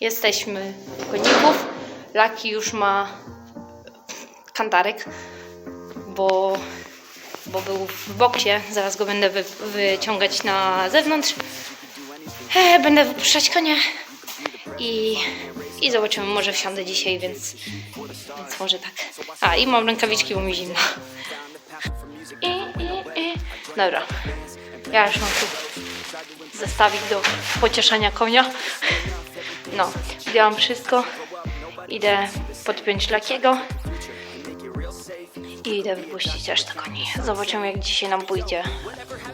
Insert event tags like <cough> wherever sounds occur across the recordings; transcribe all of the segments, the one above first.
Jesteśmy w koników. Laki już ma kantarek, bo, bo był w boksie. Zaraz go będę wy, wyciągać na zewnątrz. E, będę wypuszczać konia i, i zobaczymy. Może wsiądę dzisiaj, więc, więc może tak. A i mam rękawiczki, bo mi zimno. I, i, i. Dobra. Ja już mam tu zestawik do pocieszenia konia. No, zdjęłam wszystko. Idę podpiąć lakiego. I idę wypuścić resztę koni. Zobaczymy jak dzisiaj nam pójdzie.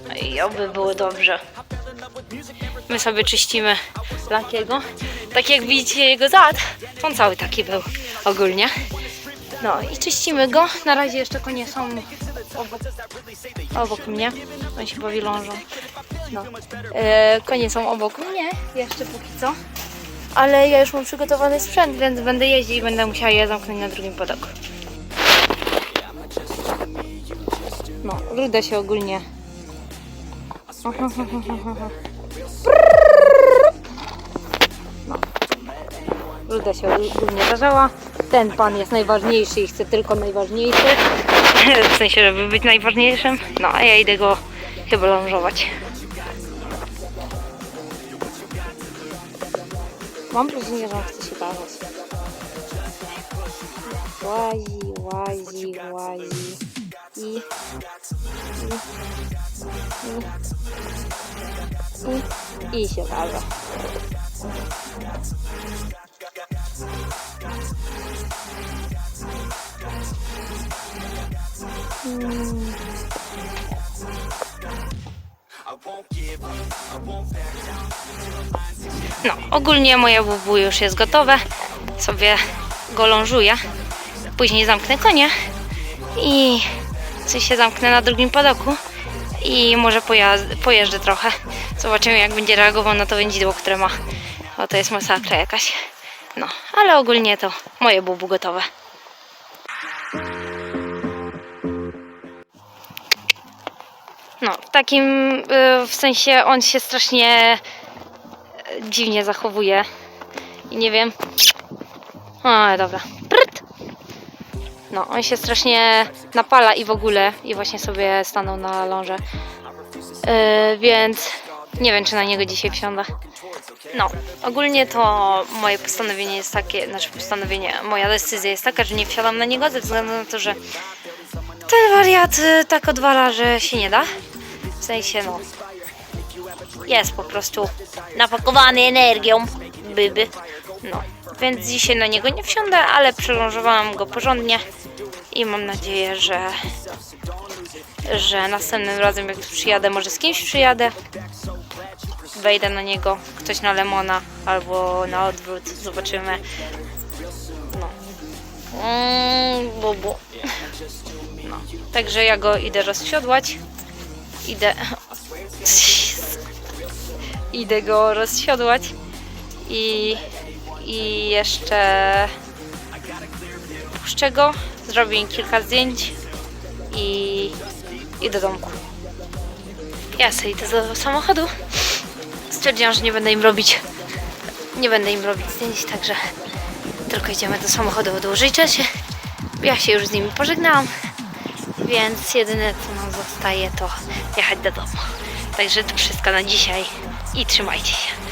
No I oby było dobrze. My sobie czyścimy lakiego. Tak jak widzicie jego zad, on cały taki był ogólnie. No i czyścimy go. Na razie jeszcze konie są obok, obok mnie. Oni się bawi. No. E, konie są obok mnie, jeszcze póki co. Ale ja już mam przygotowany sprzęt, więc będę jeździć i będę musiała je zamknąć na drugim podoku. No, ruda się ogólnie. No. Ruda się ogólnie zażała. Ten pan jest najważniejszy i chce tylko najważniejszy. <laughs> W sensie, żeby być najważniejszym. No, a ja idę go chyba lążować. Mam wrażenie, że on chce się bawić. Łazi, łazi, łazi. I... I... I... I, I się bawi. Mm. No, ogólnie moje bubu już jest gotowe. Sobie go lążuję. Później zamknę konie i coś się zamknę na drugim padoku i może pojeżdżę trochę. Zobaczymy jak będzie reagował na to wędzidło, które ma. Bo to jest masakra jakaś. No, ale ogólnie to moje bubu gotowe. No, w takim y, w sensie on się strasznie y, dziwnie zachowuje. I nie wiem. O, dobra. Pryt! No, on się strasznie napala i w ogóle. I właśnie sobie stanął na ląże. Y, więc nie wiem, czy na niego dzisiaj wsiądę. No, ogólnie to moje postanowienie jest takie, znaczy postanowienie, moja decyzja jest taka, że nie wsiadam na niego ze względu na to, że ten wariat y, tak odwala, że się nie da. W sensie, no, jest po prostu napakowany energią, byby. No, więc dzisiaj na niego nie wsiądę, ale przelążowałam go porządnie i mam nadzieję, że że następnym razem jak tu przyjadę, może z kimś przyjadę, wejdę na niego, ktoś na lemona albo na odwrót, zobaczymy. No. Mm, bubu. No. Także ja go idę rozsiodłać. Idę. Idę go rozsiodłać i, i jeszcze puszczę go, zrobię kilka zdjęć i, i do domku. Ja sobie idę do samochodu. Stwierdziłam, że nie będę im robić nie będę im robić zdjęć, także tylko idziemy do samochodu odłożyć się. Ja się już z nimi pożegnałam, więc jedyne co nam zostaje to jechać do domu. Także to wszystko na dzisiaj i trzymajcie się.